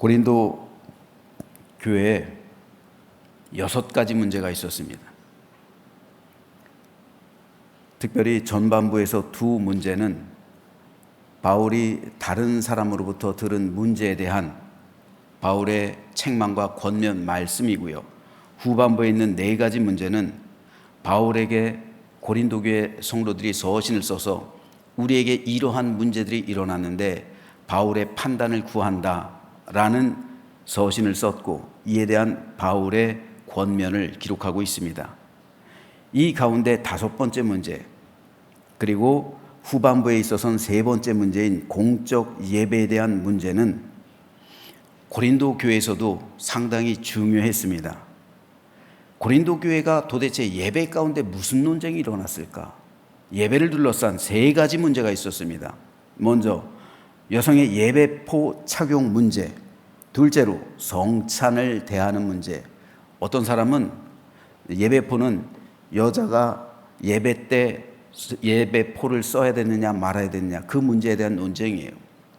고린도 교회에 여섯 가지 문제가 있었습니다. 특별히 전반부에서 두 문제는 바울이 다른 사람으로부터 들은 문제에 대한 바울의 책망과 권면 말씀이고요. 후반부에 있는 네 가지 문제는 바울에게 고린도 교회 성도들이 서신을 써서 우리에게 이러한 문제들이 일어났는데 바울의 판단을 구한다 라는 서신을 썼고 이에 대한 바울의 권면을 기록하고 있습니다. 이 가운데 다섯 번째 문제 그리고 후반부에 있어서는 세 번째 문제인 공적 예배에 대한 문제는 고린도 교회에서도 상당히 중요했습니다. 고린도 교회가 도대체 예배 가운데 무슨 논쟁이 일어났을까? 예배를 둘러싼 세 가지 문제가 있었습니다. 먼저 여성의 예배포 착용 문제, 둘째로 성찬을 대하는 문제. 어떤 사람은 예배포는 여자가 예배 때 예배포를 써야 되느냐 말아야 되느냐 그 문제에 대한 논쟁이에요.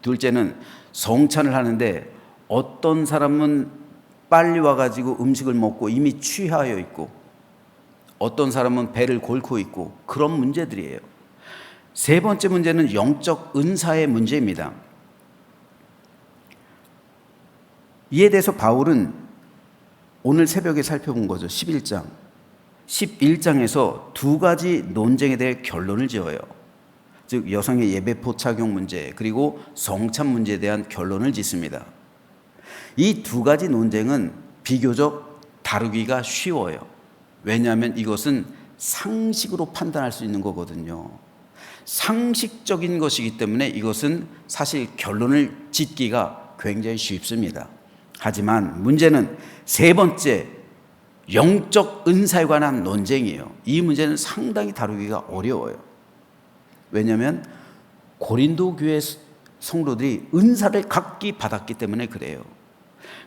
둘째는 성찬을 하는데 어떤 사람은 빨리 와가지고 음식을 먹고 이미 취하여 있고 어떤 사람은 배를 골고 있고 그런 문제들이에요. 세 번째 문제는 영적 은사의 문제입니다. 이에 대해서 바울은 오늘 새벽에 살펴본 거죠. 11장. 11장에서 두 가지 논쟁에 대해 결론을 지어요. 즉, 여성의 예배포 착용 문제, 그리고 성찬 문제에 대한 결론을 짓습니다. 이 두 가지 논쟁은 비교적 다루기가 쉬워요. 왜냐하면 이것은 상식으로 판단할 수 있는 거거든요. 상식적인 것이기 때문에 이것은 사실 결론을 짓기가 굉장히 쉽습니다. 하지만 문제는 세 번째 영적 은사에 관한 논쟁이에요. 이 문제는 상당히 다루기가 어려워요. 왜냐하면 고린도 교회 성도들이 은사를 각기 받았기 때문에 그래요.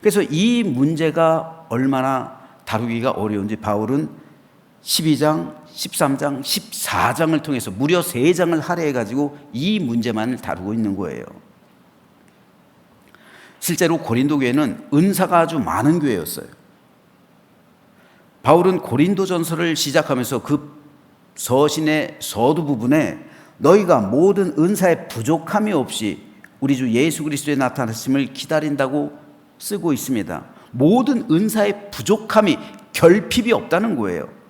그래서 이 문제가 얼마나 다루기가 어려운지 바울은 12장, 13장, 14장을 통해서 무려 3장을 할애해 가지고 이 문제만을 다루고 있는 거예요. 실제로 고린도 교회는 은사가 아주 많은 교회였어요. 바울은 고린도 전서를 시작하면서 그 서신의 서두 부분에 너희가 모든 은사에 부족함이 없이 우리 주 예수 그리스도의 나타나심을 기다린다고 쓰고 있습니다. 모든 은사의 부족함이 결핍이 없다는 거예요.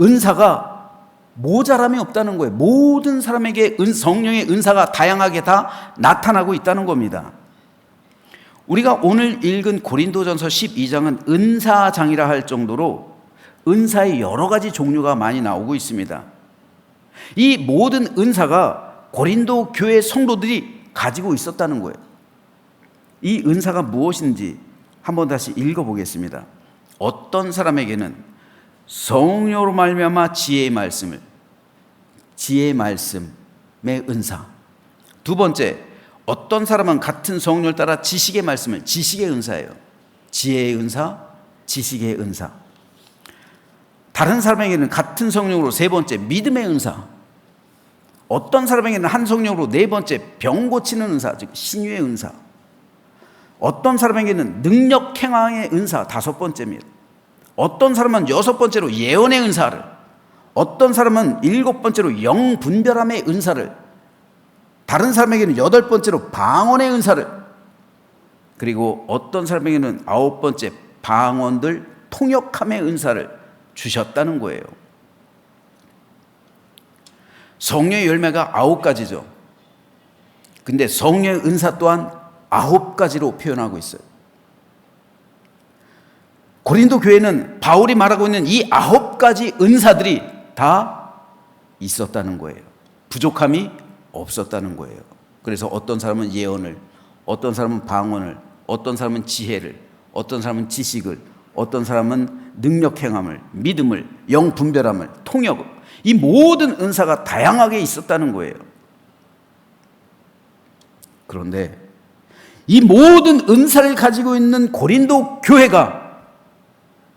은사가 모자람이 없다는 거예요. 모든 사람에게 은, 성령의 은사가 다양하게 다 나타나고 있다는 겁니다. 우리가 오늘 읽은 고린도전서 12장은 은사장이라 할 정도로 은사의 여러 가지 종류가 많이 나오고 있습니다. 이 모든 은사가 고린도 교회 성도들이 가지고 있었다는 거예요. 이 은사가 무엇인지 한번 다시 읽어보겠습니다. 어떤 사람에게는 성령으로 말미암아 지혜의 말씀을 지혜의 말씀의 은사. 두 번째, 어떤 사람은 같은 성령을 따라 지식의 말씀을 지식의 은사예요. 지혜의 은사, 지식의 은사. 다른 사람에게는 같은 성령으로 세 번째 믿음의 은사. 어떤 사람에게는 한 성령으로 네 번째 병 고치는 은사, 즉 신유의 은사. 어떤 사람에게는 능력 행황의 은사 다섯 번째입니다. 어떤 사람은 여섯 번째로 예언의 은사를, 어떤 사람은 일곱 번째로 영 분별함의 은사를, 다른 사람에게는 여덟 번째로 방언의 은사를, 그리고 어떤 사람에게는 아홉 번째 방언들 통역함의 은사를 주셨다는 거예요. 성령의 열매가 아홉 가지죠. 근데 성령의 은사 또한 아홉 가지로 표현하고 있어요. 고린도 교회는 바울이 말하고 있는 이 아홉 가지 은사들이 다 있었다는 거예요. 부족함이 없었다는 거예요. 그래서 어떤 사람은 예언을, 어떤 사람은 방언을, 어떤 사람은 지혜를, 어떤 사람은 지식을, 어떤 사람은 능력 행함을, 믿음을, 영 분별함을, 통역을 이 모든 은사가 다양하게 있었다는 거예요. 그런데 이 모든 은사를 가지고 있는 고린도 교회가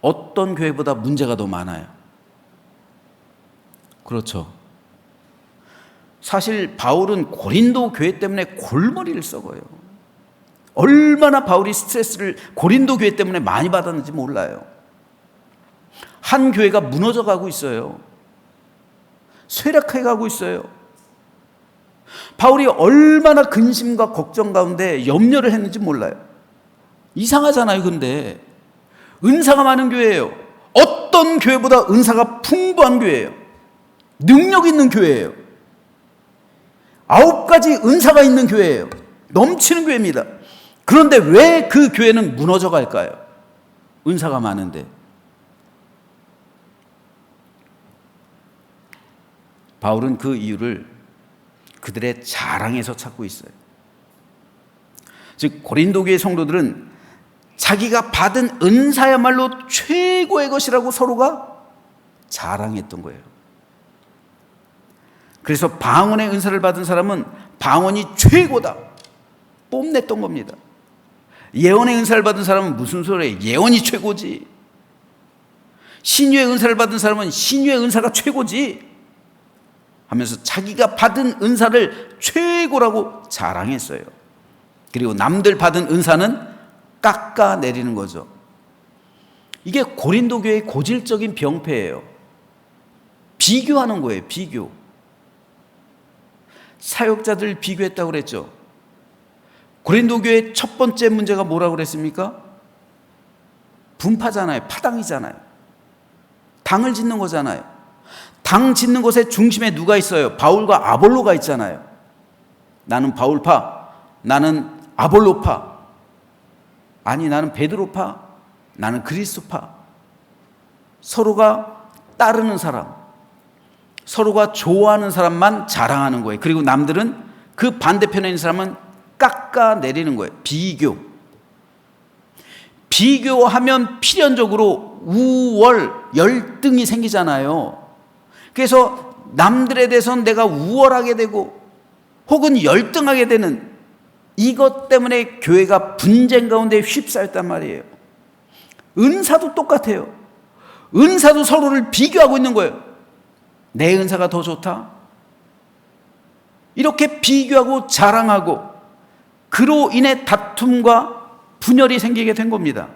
어떤 교회보다 문제가 더 많아요. 그렇죠. 사실 바울은 고린도 교회 때문에 골머리를 썩어요. 얼마나 바울이 스트레스를 고린도 교회 때문에 많이 받았는지 몰라요. 한 교회가 무너져 가고 있어요. 쇠락해 가고 있어요. 바울이 얼마나 근심과 걱정 가운데 염려를 했는지 몰라요. 이상하잖아요, 근데. 은사가 많은 교회예요. 어떤 교회보다 은사가 풍부한 교회예요. 능력 있는 교회예요. 아홉 가지 은사가 있는 교회예요. 넘치는 교회입니다. 그런데 왜 그 교회는 무너져 갈까요? 은사가 많은데. 바울은 그 이유를 그들의 자랑에서 찾고 있어요. 즉 고린도 교회 성도들은 자기가 받은 은사야말로 최고의 것이라고 서로가 자랑했던 거예요. 그래서 방언의 은사를 받은 사람은 방언이 최고다. 뽐냈던 겁니다. 예언의 은사를 받은 사람은 무슨 소리예요? 예언이 최고지. 신유의 은사를 받은 사람은 신유의 은사가 최고지. 하면서 자기가 받은 은사를 최고라고 자랑했어요. 그리고 남들 받은 은사는 깎아내리는 거죠. 이게 고린도 교회의 고질적인 병폐예요. 비교하는 거예요, 비교. 사역자들 비교했다고 그랬죠. 고린도 교회의 첫 번째 문제가 뭐라고 그랬습니까? 분파잖아요. 파당이잖아요. 당을 짓는 거잖아요. 당 짓는 곳의 중심에 누가 있어요? 바울과 아볼로가 있잖아요. 나는 바울파, 나는 아볼로파. 아니, 나는 베드로파, 나는 그리스도파. 서로가 따르는 사람, 서로가 좋아하는 사람만 자랑하는 거예요. 그리고 남들은 그 반대편에 있는 사람은 깎아내리는 거예요. 비교. 비교하면 필연적으로 우월, 열등이 생기잖아요. 그래서 남들에 대해서는 내가 우월하게 되고 혹은 열등하게 되는 이것 때문에 교회가 분쟁 가운데 휩싸였단 말이에요. 은사도 똑같아요. 은사도 서로를 비교하고 있는 거예요. 내 은사가 더 좋다? 이렇게 비교하고 자랑하고 그로 인해 다툼과 분열이 생기게 된 겁니다.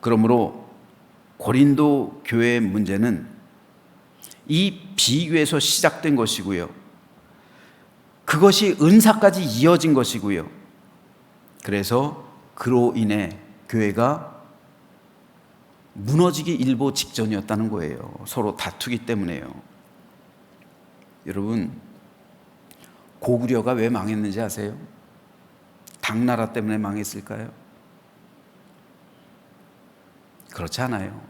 그러므로 고린도 교회의 문제는 이 비교에서 시작된 것이고요. 그것이 은사까지 이어진 것이고요. 그래서 그로 인해 교회가 무너지기 일보 직전이었다는 거예요. 서로 다투기 때문에요. 여러분, 고구려가 왜 망했는지 아세요? 당나라 때문에 망했을까요? 그렇지 않아요.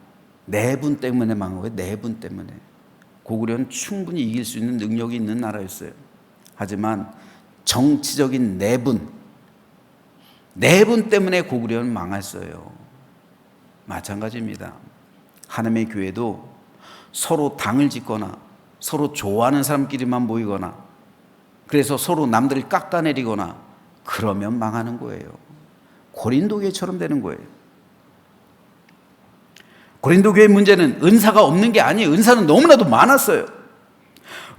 내분 때문에 망한 거예요. 내분 때문에. 고구려는 충분히 이길 수 있는 능력이 있는 나라였어요. 하지만 정치적인 내분, 내분 때문에 고구려는 망했어요. 마찬가지입니다. 하나님의 교회도 서로 당을 짓거나 서로 좋아하는 사람끼리만 모이거나 그래서 서로 남들을 깎아내리거나 그러면 망하는 거예요. 고린도 교회처럼 되는 거예요. 고린도 교회 문제는 은사가 없는 게 아니에요. 은사는 너무나도 많았어요.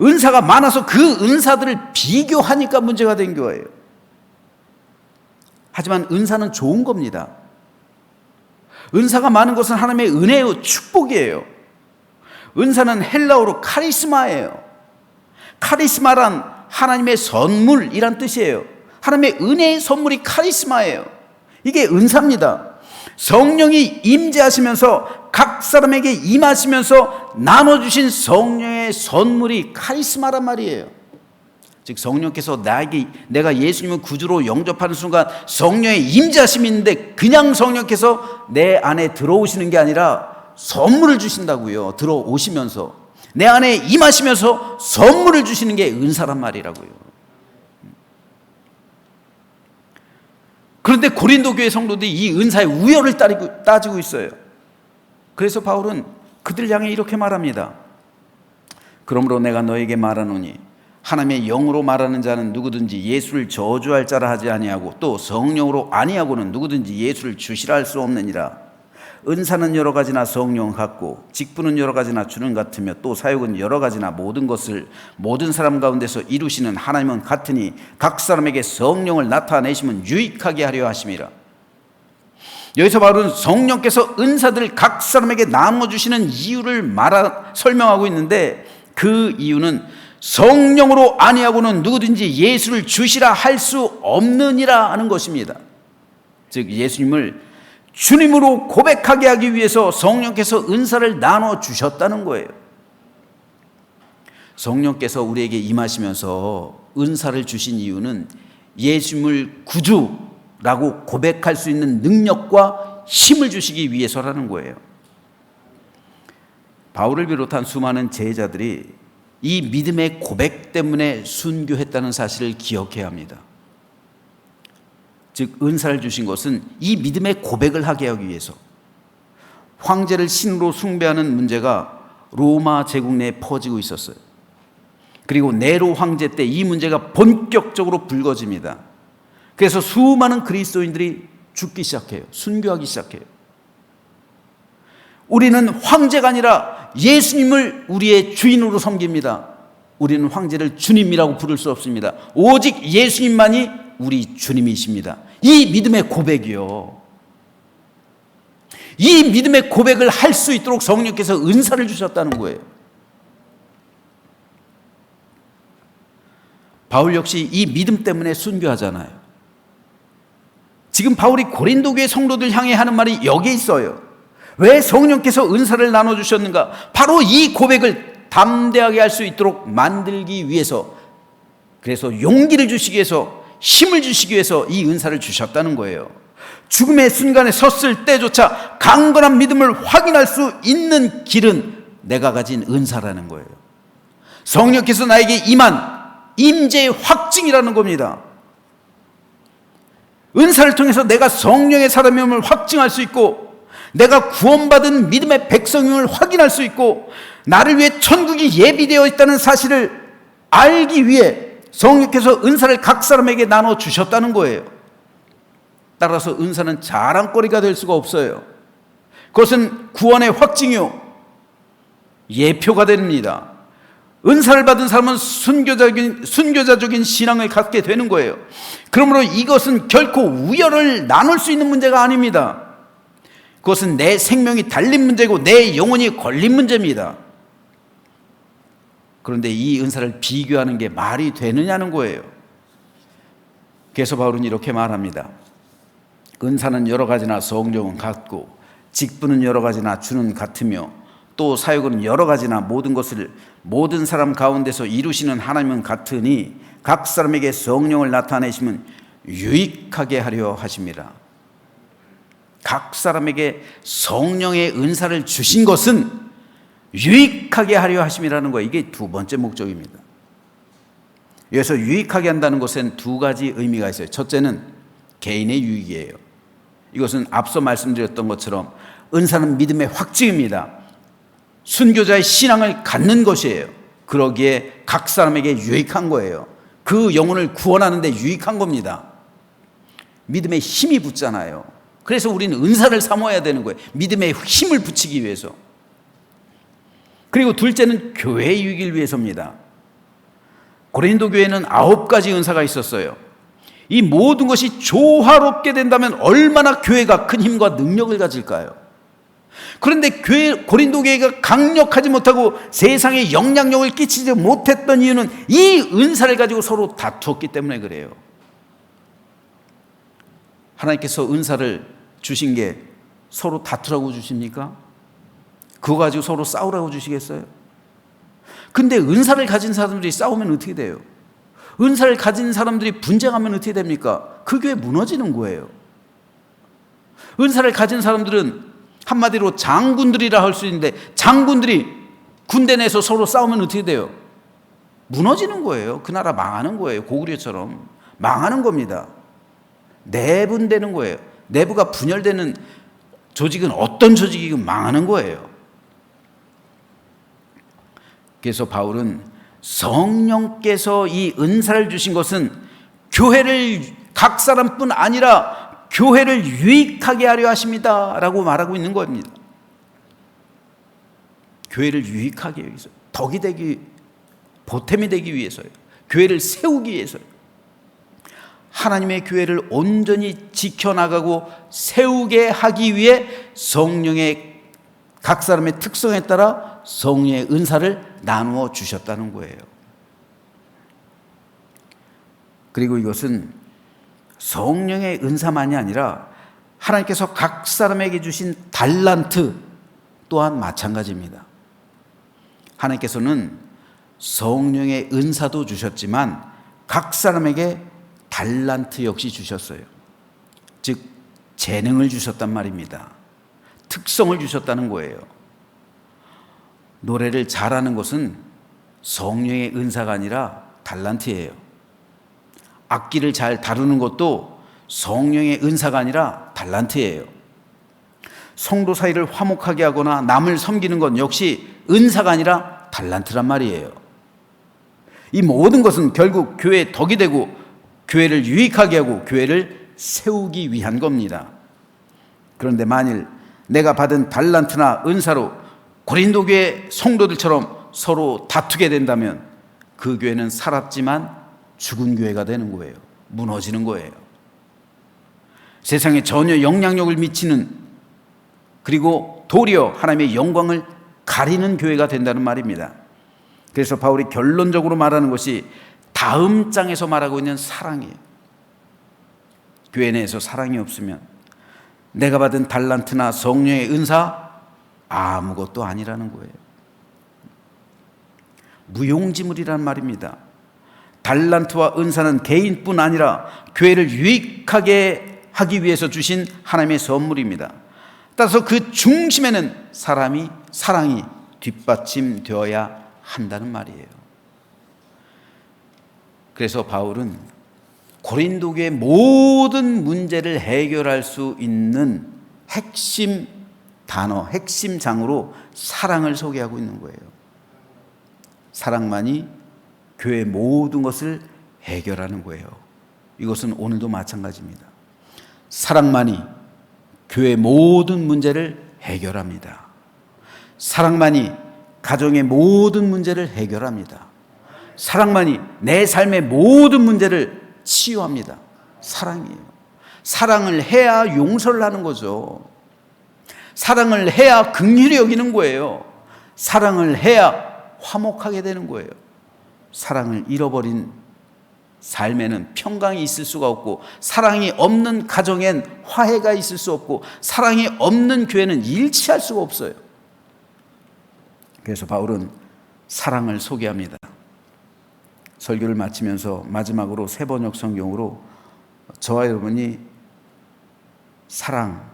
은사가 많아서 그 은사들을 비교하니까 문제가 된 거예요. 하지만 은사는 좋은 겁니다. 은사가 많은 것은 하나님의 은혜요, 축복이에요. 은사는 헬라어로 카리스마예요. 카리스마란 하나님의 선물이란 뜻이에요. 하나님의 은혜의 선물이 카리스마예요. 이게 은사입니다. 성령이 임재하시면서 각 사람에게 임하시면서 나눠주신 성령의 선물이 카리스마란 말이에요. 즉 성령께서 나에게 내가 예수님을 구주로 영접하는 순간 성령의 임재하심이 있는데 그냥 성령께서 내 안에 들어오시는 게 아니라 선물을 주신다고요. 들어오시면서 내 안에 임하시면서 선물을 주시는 게 은사란 말이라고요. 그런데 고린도 교회 성도들이 이 은사의 우열을 따지고 있어요. 그래서 바울은 그들 향해 이렇게 말합니다. 그러므로 내가 너에게 말하노니 하나님의 영으로 말하는 자는 누구든지 예수를 저주할 자라 하지 아니하고 또 성령으로 아니하고는 누구든지 예수를 주시라 할 수 없느니라. 은사는 여러 가지나 성령 같고 직분은 여러 가지나 주는 같으며 또 사역은 여러 가지나 모든 것을 모든 사람 가운데서 이루시는 하나님은 같으니 각 사람에게 성령을 나타내시면 유익하게 하려 하심이라. 여기서 바울은 성령께서 은사들을 각 사람에게 나눠 주시는 이유를 말하 설명하고 있는데 그 이유는 성령으로 아니하고는 누구든지 예수를 주시라 할 수 없느니라 하는 것입니다. 즉 예수님을 주님으로 고백하게 하기 위해서 성령께서 은사를 나눠 주셨다는 거예요. 성령께서 우리에게 임하시면서 은사를 주신 이유는 예수님을 구주 라고 고백할 수 있는 능력과 힘을 주시기 위해서라는 거예요. 바울을 비롯한 수많은 제자들이 이 믿음의 고백 때문에 순교했다는 사실을 기억해야 합니다. 즉 은사를 주신 것은 이 믿음의 고백을 하게 하기 위해서 황제를 신으로 숭배하는 문제가 로마 제국 내에 퍼지고 있었어요. 그리고 네로 황제 때 이 문제가 본격적으로 불거집니다. 그래서 수많은 그리스도인들이 죽기 시작해요. 순교하기 시작해요. 우리는 황제가 아니라 예수님을 우리의 주인으로 섬깁니다. 우리는 황제를 주님이라고 부를 수 없습니다. 오직 예수님만이 우리 주님이십니다. 이 믿음의 고백이요. 이 믿음의 고백을 할 수 있도록 성령께서 은사를 주셨다는 거예요. 바울 역시 이 믿음 때문에 순교하잖아요. 지금 바울이 고린도 교회 성도들 향해 하는 말이 여기에 있어요. 왜 성령께서 은사를 나눠 주셨는가? 바로 이 고백을 담대하게 할 수 있도록 만들기 위해서 그래서 용기를 주시기 위해서 힘을 주시기 위해서 이 은사를 주셨다는 거예요. 죽음의 순간에 섰을 때조차 강건한 믿음을 확인할 수 있는 길은 내가 가진 은사라는 거예요. 성령께서 나에게 임한 임재의 확증이라는 겁니다. 은사를 통해서 내가 성령의 사람임을 확증할 수 있고 내가 구원받은 믿음의 백성임을 확인할 수 있고 나를 위해 천국이 예비되어 있다는 사실을 알기 위해 성령께서 은사를 각 사람에게 나눠 주셨다는 거예요. 따라서 은사는 자랑거리가 될 수가 없어요. 그것은 구원의 확증이요. 예표가 됩니다. 은사를 받은 사람은 순교자적인, 순교자적인 신앙을 갖게 되는 거예요. 그러므로 이것은 결코 우열을 나눌 수 있는 문제가 아닙니다. 그것은 내 생명이 달린 문제고 내 영혼이 걸린 문제입니다. 그런데 이 은사를 비교하는 게 말이 되느냐는 거예요. 그래서 바울은 이렇게 말합니다. 은사는 여러 가지나 성령은 같고 직분은 여러 가지나 주는 같으며 또 사역은 여러 가지나 모든 것을 모든 사람 가운데서 이루시는 하나님은 같으니 각 사람에게 성령을 나타내시면 유익하게 하려 하십니다. 각 사람에게 성령의 은사를 주신 것은 유익하게 하려 하심이라는 거 이게 두 번째 목적입니다. 여기서 유익하게 한다는 것엔 두 가지 의미가 있어요. 첫째는 개인의 유익이에요. 이것은 앞서 말씀드렸던 것처럼 은사는 믿음의 확증입니다. 순교자의 신앙을 갖는 것이에요. 그러기에 각 사람에게 유익한 거예요. 그 영혼을 구원하는데 유익한 겁니다. 믿음의 힘이 붙잖아요. 그래서 우리는 은사를 사모해야 되는 거예요. 믿음의 힘을 붙이기 위해서. 그리고 둘째는 교회의 유익을 위해서입니다. 고린도 교회는 아홉 가지 은사가 있었어요. 이 모든 것이 조화롭게 된다면 얼마나 교회가 큰 힘과 능력을 가질까요? 그런데 교회, 고린도 교회가 강력하지 못하고 세상에 영향력을 끼치지 못했던 이유는 이 은사를 가지고 서로 다투었기 때문에 그래요. 하나님께서 은사를 주신 게 서로 다투라고 주십니까? 그거 가지고 서로 싸우라고 주시겠어요? 근데 은사를 가진 사람들이 싸우면 어떻게 돼요? 은사를 가진 사람들이 분쟁하면 어떻게 됩니까? 그 교회 무너지는 거예요. 은사를 가진 사람들은 한마디로 장군들이라 할 수 있는데 장군들이 군대 내에서 서로 싸우면 어떻게 돼요? 무너지는 거예요. 그 나라 망하는 거예요. 고구려처럼 망하는 겁니다. 내분되는 거예요. 내부가 분열되는 조직은 어떤 조직이건 망하는 거예요. 그래서 바울은 성령께서 이 은사를 주신 것은 교회를 각 사람뿐 아니라 교회를 유익하게 하려 하십니다. 라고 말하고 있는 겁니다. 교회를 유익하게 위해서, 덕이 되기, 보탬이 되기 위해서요. 교회를 세우기 위해서요. 하나님의 교회를 온전히 지켜나가고 세우게 하기 위해 성령의 각 사람의 특성에 따라 성령의 은사를 나누어 주셨다는 거예요. 그리고 이것은 성령의 은사만이 아니라 하나님께서 각 사람에게 주신 달란트 또한 마찬가지입니다. 하나님께서는 성령의 은사도 주셨지만 각 사람에게 달란트 역시 주셨어요. 즉, 재능을 주셨단 말입니다. 특성을 주셨다는 거예요. 노래를 잘하는 것은 성령의 은사가 아니라 달란트예요. 악기를 잘 다루는 것도 성령의 은사가 아니라 달란트예요. 성도 사이를 화목하게 하거나 남을 섬기는 건 역시 은사가 아니라 달란트란 말이에요. 이 모든 것은 결국 교회의 덕이 되고 교회를 유익하게 하고 교회를 세우기 위한 겁니다. 그런데 만일 내가 받은 달란트나 은사로 고린도 교회 성도들처럼 서로 다투게 된다면 그 교회는 살았지만 죽은 교회가 되는 거예요. 무너지는 거예요. 세상에 전혀 영향력을 미치는 그리고 도리어 하나님의 영광을 가리는 교회가 된다는 말입니다. 그래서 바울이 결론적으로 말하는 것이 다음 장에서 말하고 있는 사랑이에요. 교회 내에서 사랑이 없으면 내가 받은 달란트나 성령의 은사 아무것도 아니라는 거예요. 무용지물이란 말입니다. 달란트와 은사는 개인뿐 아니라 교회를 유익하게 하기 위해서 주신 하나님의 선물입니다. 따라서 그 중심에는 사람이 사랑이 뒷받침되어야 한다는 말이에요. 그래서 바울은 고린도교의 모든 문제를 해결할 수 있는 핵심 단어, 핵심 장으로 사랑을 소개하고 있는 거예요. 사랑만이 교회 모든 것을 해결하는 거예요. 이것은 오늘도 마찬가지입니다. 사랑만이 교회 모든 문제를 해결합니다. 사랑만이 가정의 모든 문제를 해결합니다. 사랑만이 내 삶의 모든 문제를 치유합니다. 사랑이에요. 사랑을 해야 용서를 하는 거죠. 사랑을 해야 긍휼히 여기는 거예요. 사랑을 해야 화목하게 되는 거예요. 사랑을 잃어버린 삶에는 평강이 있을 수가 없고 사랑이 없는 가정엔 화해가 있을 수 없고 사랑이 없는 교회는 일치할 수가 없어요. 그래서 바울은 사랑을 소개합니다. 설교를 마치면서 마지막으로 세 번역 성경으로 저와 여러분이 사랑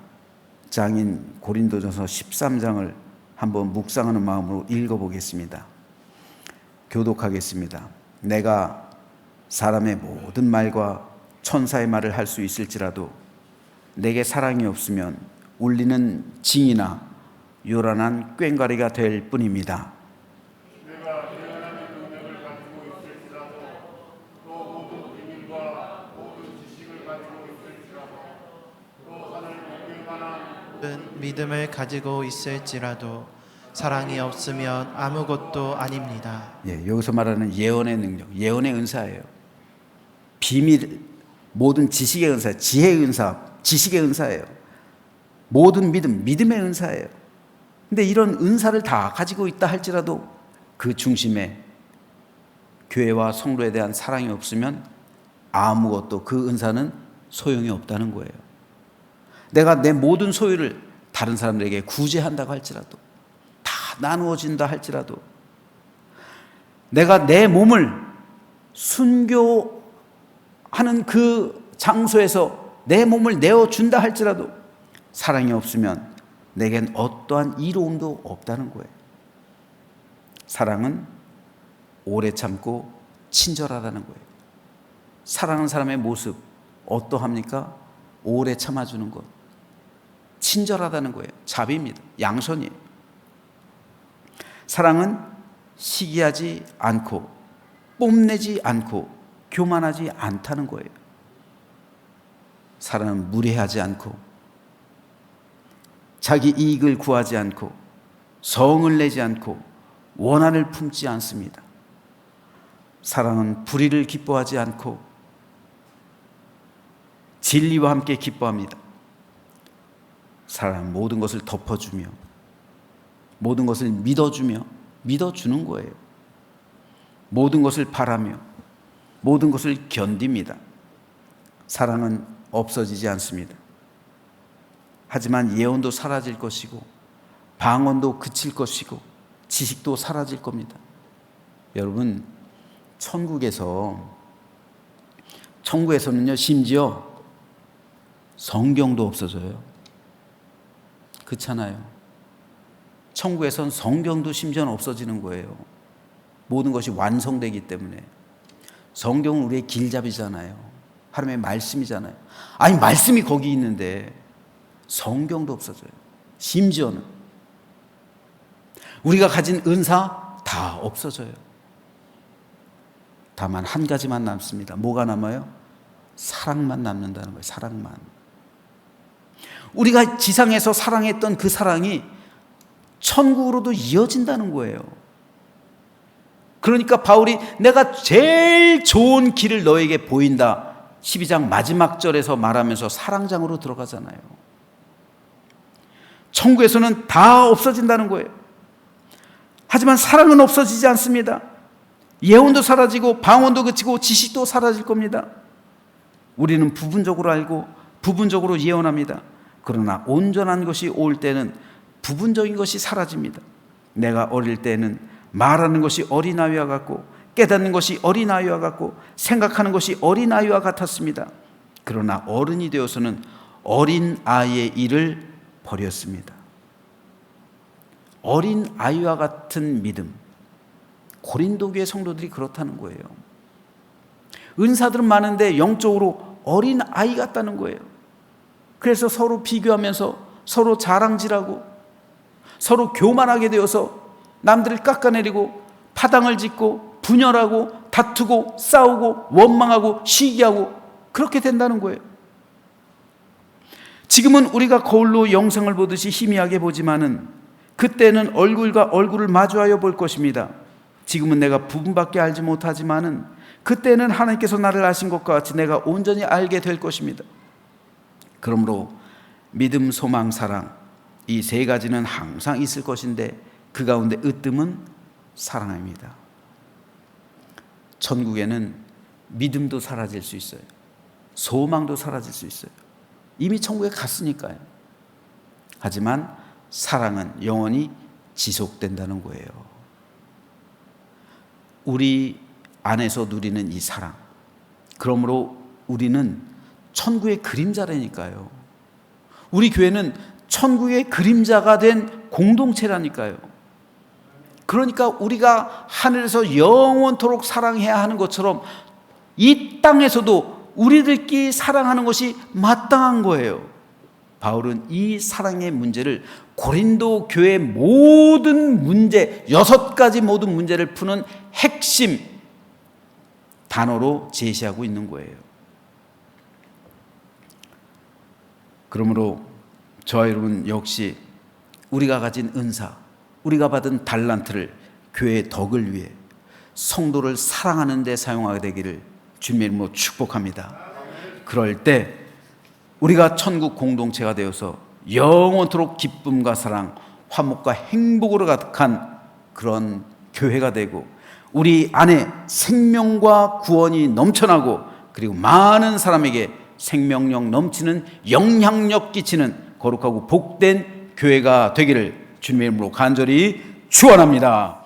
장인 고린도전서 13장을 한번 묵상하는 마음으로 읽어보겠습니다. 교독하겠습니다. 내가 사람의 모든 말과 천사의 말을 할 수 있을지라도 내게 사랑이 없으면 울리는 징이나 요란한 꽹과리가 될 뿐입니다. 믿음을 가지고 있을지라도 사랑이 없으면 아무것도 아닙니다. 예, 여기서 말하는 예언의 능력, 예언의 은사예요. 비밀, 모든 지식의 은사, 지혜의 은사, 지식의 은사예요. 모든 믿음, 믿음의 은사예요. 근데 이런 은사를 다 가지고 있다 할지라도 그 중심에 교회와 성도에 대한 사랑이 없으면 아무것도 그 은사는 소용이 없다는 거예요. 내가 내 모든 소유를 다른 사람들에게 구제한다고 할지라도 다 나누어진다 할지라도 내가 내 몸을 순교하는 그 장소에서 내 몸을 내어준다 할지라도 사랑이 없으면 내겐 어떠한 이로움도 없다는 거예요. 사랑은 오래 참고 친절하다는 거예요. 사랑하는 사람의 모습 어떠합니까? 오래 참아주는 것. 친절하다는 거예요. 자비입니다. 양선이에요. 사랑은 시기하지 않고 뽐내지 않고 교만하지 않다는 거예요. 사랑은 무례하지 않고 자기 이익을 구하지 않고 성을 내지 않고 원한을 품지 않습니다. 사랑은 불의를 기뻐하지 않고 진리와 함께 기뻐합니다. 사랑은 모든 것을 덮어주며 모든 것을 믿어주며 믿어주는 거예요. 모든 것을 바라며 모든 것을 견딥니다. 사랑은 없어지지 않습니다. 하지만 예언도 사라질 것이고 방언도 그칠 것이고 지식도 사라질 겁니다. 여러분 천국에서 천국에서는요 심지어 성경도 없어져요. 그렇잖아요. 천국에선 성경도 심지어는 없어지는 거예요. 모든 것이 완성되기 때문에 성경은 우리의 길잡이잖아요. 하나님의 말씀이잖아요. 아니 말씀이 거기 있는데 성경도 없어져요. 심지어는 우리가 가진 은사 다 없어져요. 다만 한 가지만 남습니다. 뭐가 남아요? 사랑만 남는다는 거예요. 사랑만. 우리가 지상에서 사랑했던 그 사랑이 천국으로도 이어진다는 거예요. 그러니까 바울이 내가 제일 좋은 길을 너에게 보인다. 12장 마지막 절에서 말하면서 사랑장으로 들어가잖아요. 천국에서는 다 없어진다는 거예요. 하지만 사랑은 없어지지 않습니다. 예언도 사라지고 방언도 그치고 지식도 사라질 겁니다. 우리는 부분적으로 알고 부분적으로 예언합니다. 그러나 온전한 것이 올 때는 부분적인 것이 사라집니다. 내가 어릴 때는 말하는 것이 어린아이와 같고 깨닫는 것이 어린아이와 같고 생각하는 것이 어린아이와 같았습니다. 그러나 어른이 되어서는 어린아이의 일을 버렸습니다. 어린아이와 같은 믿음. 고린도 교회 성도들이 그렇다는 거예요. 은사들은 많은데 영적으로 어린아이 같다는 거예요. 그래서 서로 비교하면서 서로 자랑질하고 서로 교만하게 되어서 남들을 깎아내리고 파당을 짓고 분열하고 다투고 싸우고 원망하고 시기하고 그렇게 된다는 거예요. 지금은 우리가 거울로 영상을 보듯이 희미하게 보지만은 그때는 얼굴과 얼굴을 마주하여 볼 것입니다. 지금은 내가 부분밖에 알지 못하지만은 그때는 하나님께서 나를 아신 것과 같이 내가 온전히 알게 될 것입니다. 그러므로 믿음, 소망, 사랑 이 세 가지는 항상 있을 것인데 그 가운데 으뜸은 사랑입니다. 천국에는 믿음도 사라질 수 있어요. 소망도 사라질 수 있어요. 이미 천국에 갔으니까요. 하지만 사랑은 영원히 지속된다는 거예요. 우리 안에서 누리는 이 사랑. 그러므로 우리는 천국의 그림자라니까요. 우리 교회는 천국의 그림자가 된 공동체라니까요. 그러니까 우리가 하늘에서 영원토록 사랑해야 하는 것처럼 이 땅에서도 우리들끼리 사랑하는 것이 마땅한 거예요. 바울은 이 사랑의 문제를 고린도 교회 모든 문제, 여섯 가지 모든 문제를 푸는 핵심 단어로 제시하고 있는 거예요. 그러므로 저와 여러분 역시 우리가 가진 은사, 우리가 받은 달란트를 교회의 덕을 위해 성도를 사랑하는 데 사용하게 되기를 주님의 이름으로 축복합니다. 그럴 때 우리가 천국 공동체가 되어서 영원토록 기쁨과 사랑, 화목과 행복으로 가득한 그런 교회가 되고 우리 안에 생명과 구원이 넘쳐나고 그리고 많은 사람에게 생명력 넘치는 영향력 끼치는 거룩하고 복된 교회가 되기를 주님의 이름으로 간절히 축원합니다.